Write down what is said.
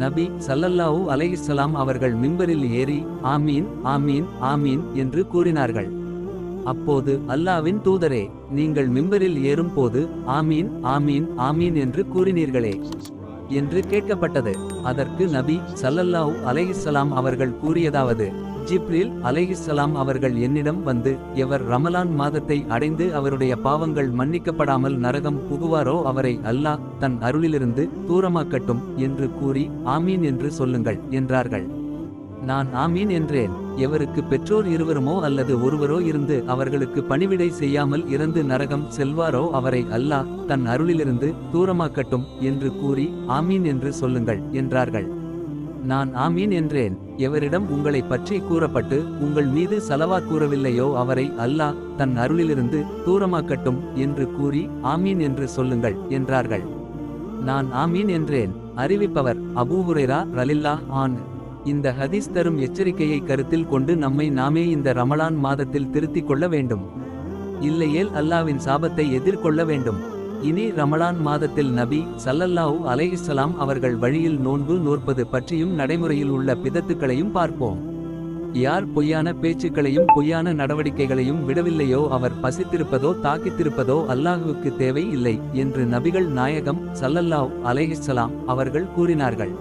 நபி சல்லல்லாஹு அலைஹிஸ்ஸலாம் அவர்கள் மிம்பரில் ஏறி ஆமீன் ஆமீன் ஆமீன் என்று கூறினார்கள். அப்போது அல்லாவின் தூதரே நீங்கள் மிம்பரில் ஏறும் போது ஆமீன் ஆமீன் ஆமீன் என்று கூறினீர்களே என்று கேட்கப்பட்டது. அதற்கு நபி சல்லல்லாஹு அலைஹிஸ்ஸலாம் அவர்கள் கூறியதாவது ஜிப்ரில் அலைஹிஸ்ஸலாம் அவர்கள் என்னிடம் வந்து எவர் ரமலான் மாதத்தை அடைந்து அவருடைய பாவங்கள் மன்னிக்கப்படாமல் நரகம் புகுவாரோ அவரை அல்லாஹ் தன் அருளிலிருந்து தூரமாக்கட்டும் என்று கூறி ஆமீன் என்று சொல்லுங்கள் என்றார்கள். நான் ஆமீன் என்றேன். எவருக்கு பெற்றோர் இருவருமோ அல்லது ஒருவரோ இருந்து அவர்களுக்கு பணிவிடை செய்யாமல் இறந்து நரகம் செல்வாரோ அவரை அல்லாஹ் தன் அருளிலிருந்து தூரமாக்கட்டும் என்று கூறி ஆமீன் என்று சொல்லுங்கள் என்றார்கள். நான் ஆமீன் என்றேன். எவரிடம் உங்களை பற்றி கூறப்பட்டு உங்கள் மீது சலவா கூறவில்லையோ அவரை அல்லாஹ் தன் அருளிலிருந்து தூரமாக்கட்டும் என்று கூறி ஆமீன் என்று சொல்லுங்கள் என்றார்கள். நான் ஆமீன் என்றேன். அறிவிப்பவர் அபூஹுரேரா ரலில்லா ஆன். இந்த ஹதீஸ் தரும் எச்சரிக்கையை கருத்தில் கொண்டு நம்மை நாமே இந்த ரமலான் மாதத்தில் திருத்திக் கொள்ள வேண்டும். இல்லையேல் அல்லாவின் சாபத்தை எதிர்கொள்ள வேண்டும். இனி ரமலான் மாதத்தில் நபி சல்லல்லாஹு அலைஹிஸ்ஸலாம் அவர்கள் வழியில் நோன்பு நோற்பது பற்றியும் நடைமுறையில் உள்ள பிதத்துக்களையும் பார்ப்போம். யார் பொய்யான பேச்சுக்களையும் பொய்யான நடவடிக்கைகளையும் விடவில்லையோ அவர் பசித்திருப்பதோ தாக்கித்திருப்பதோ அல்லாஹுவுக்கு தேவை இல்லை என்று நபிகள் நாயகம் சல்லல்லாஹ் அலைஹிஸ்ஸலாம் அவர்கள் கூறினார்கள்.